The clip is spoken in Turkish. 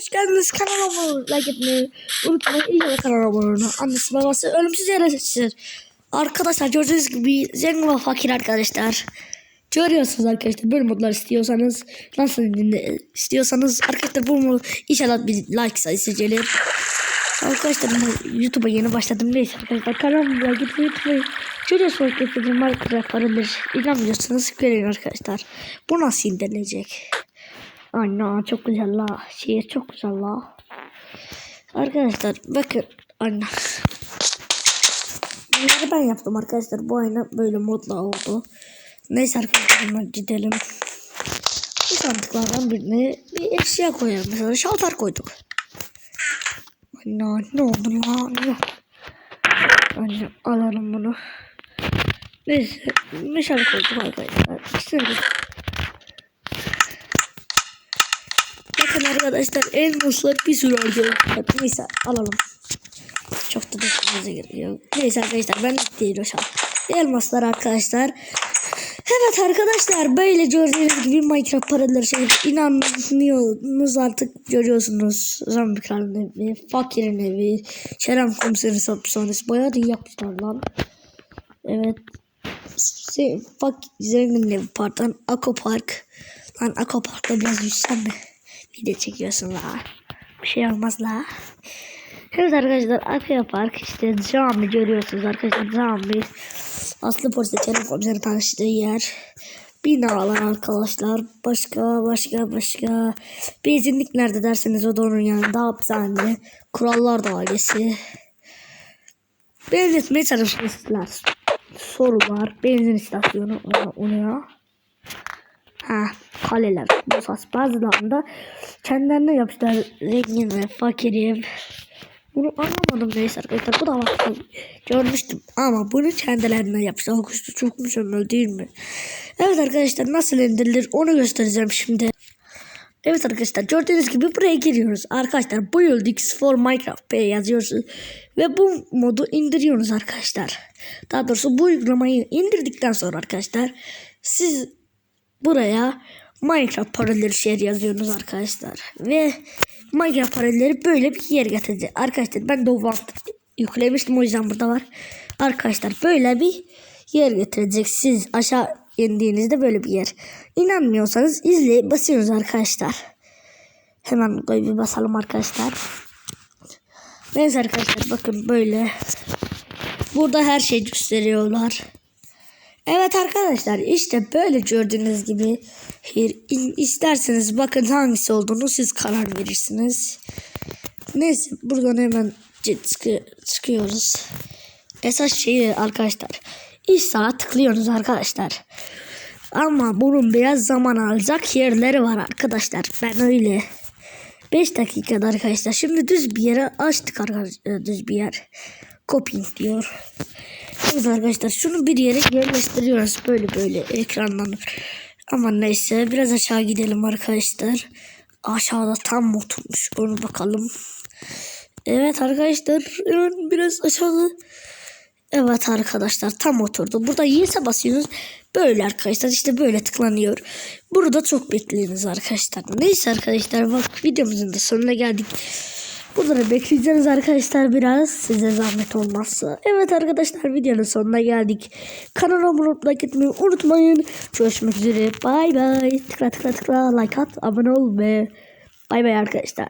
Hoş geldiniz kanalıma like etmeyi unutmayın. İyi de olun. Annesi babası ölümsüz yere seçilir. Arkadaşlar gördüğünüz gibi zengin ve fakir arkadaşlar. Görüyorsunuz arkadaşlar böyle modlar istiyorsanız nasıl dinle, istiyorsanız arkadaşlar bu mod inşallah bir like sayısı gelir. Arkadaşlar YouTube'a yeni başladım neyse arkadaşlar kanalıma gitmeyi unutmayın. Görüyorsunuz getirdiğim Minecraft paradır. İnanmıyorsanız görün arkadaşlar. Bu nasıl indirilecek? Anne çok güzel la. Şehir çok güzel la. Arkadaşlar bakın anne. Bunları ben yaptım arkadaşlar. Bu ayna böyle modla oldu. Neyse arkadaşlar gidelim. Bu sandıklardan birine bir eşya koyalım. Mesela şalter koyduk. Anne ne oldu la? Anne. Anne alalım bunu. Neyse meşale koyduk arkadaşlar. İstedim. Bakın arkadaşlar en muslu bir sürü oldu. Neyse alalım. Çok da gerek yok. Neyse arkadaşlar ben değil o şan. Elmaslar arkadaşlar. Evet arkadaşlar böyle gördüğünüz gibi Minecraft paraları şey inanmıyorsunuz artık görüyorsunuz. Zombi kralın evi, fakirin evi, Kerem komiserin hapishanesi bayağı da yapmışlar lan. Evet. Şey, fak, zengin evi pardon. Aquapark. Lan Aquapark'ta biraz yüzsem mi? Video çekiyorsun. Bir şey olmaz la. Evet arkadaşlar Aquapark işte cami görüyorsunuz arkadaşlar cami. Aslı polise Kerem komiserin tanıştığı yer. Binalar arkadaşlar. Başka başka başka. Benzinlik nerede derseniz o da onun yanında. Hapishane. Kurallar dairesi. Benzetmeye çalışmışlar. Sorular. Benzin istasyonu. Ona. Ha, kaleler. Bu sas bazılarında kendilerine yapmışlar. Zengin ve fakirim. Bunu anlamadım neyse arkadaşlar. Bu da var. Görmüştüm ama bunu kendilerine yapmışlar. Okusu çok mükemmel değil mi? Evet arkadaşlar nasıl indirilir onu göstereceğim şimdi. Evet arkadaşlar gördüğünüz gibi buraya giriyoruz. Arkadaşlar Buildings for Minecraft P yazıyorsunuz. Ve bu modu indiriyorsunuz arkadaşlar. Daha doğrusu bu uygulamayı indirdikten sonra arkadaşlar siz buraya Minecraft paralel şehir yazıyorsunuz arkadaşlar. Ve Minecraft paralelleri böyle bir yer getirecek. Arkadaşlar ben de o yüklemiştim o yüzden burada var. Arkadaşlar böyle bir yer getirecek. Siz aşağı indiğinizde böyle bir yer. İnanmıyorsanız izle basıyorsunuz arkadaşlar. Hemen koy bir basalım arkadaşlar. Neyse arkadaşlar bakın böyle. Burada her şey gösteriyorlar. Evet arkadaşlar işte böyle gördüğünüz gibi isterseniz bakın hangisi olduğunu siz karar verirsiniz. Neyse buradan hemen çıkı çıkıyoruz. Esas şeyi arkadaşlar iş saat tıklıyorsunuz arkadaşlar. Ama bunun biraz zaman alacak yerleri var arkadaşlar. Ben öyle 5 dakikada arkadaşlar. Şimdi düz bir yere açtık arkadaşlar. Düz bir yer. Copying diyor. Evet arkadaşlar şunu bir yere yerleştiriyoruz böyle böyle ekrandan. Ama neyse biraz aşağı gidelim arkadaşlar. Aşağıda tam oturmuş onu bakalım. Evet arkadaşlar biraz aşağıda. Evet arkadaşlar tam oturdu. Burada yes'e basıyorsunuz. Böyle arkadaşlar işte böyle tıklanıyor. Burada çok bekleyiniz arkadaşlar. Neyse arkadaşlar bak videomuzun da sonuna geldik. Bunları bekleyeceğiz arkadaşlar biraz size zahmet olmazsa. Evet arkadaşlar videonun sonuna geldik. Kanalıma abone gitmeyi unutmayın. Görüşmek üzere. Bay bay. Tıkla tıkla tıkla like at abone ol ve bay bay arkadaşlar.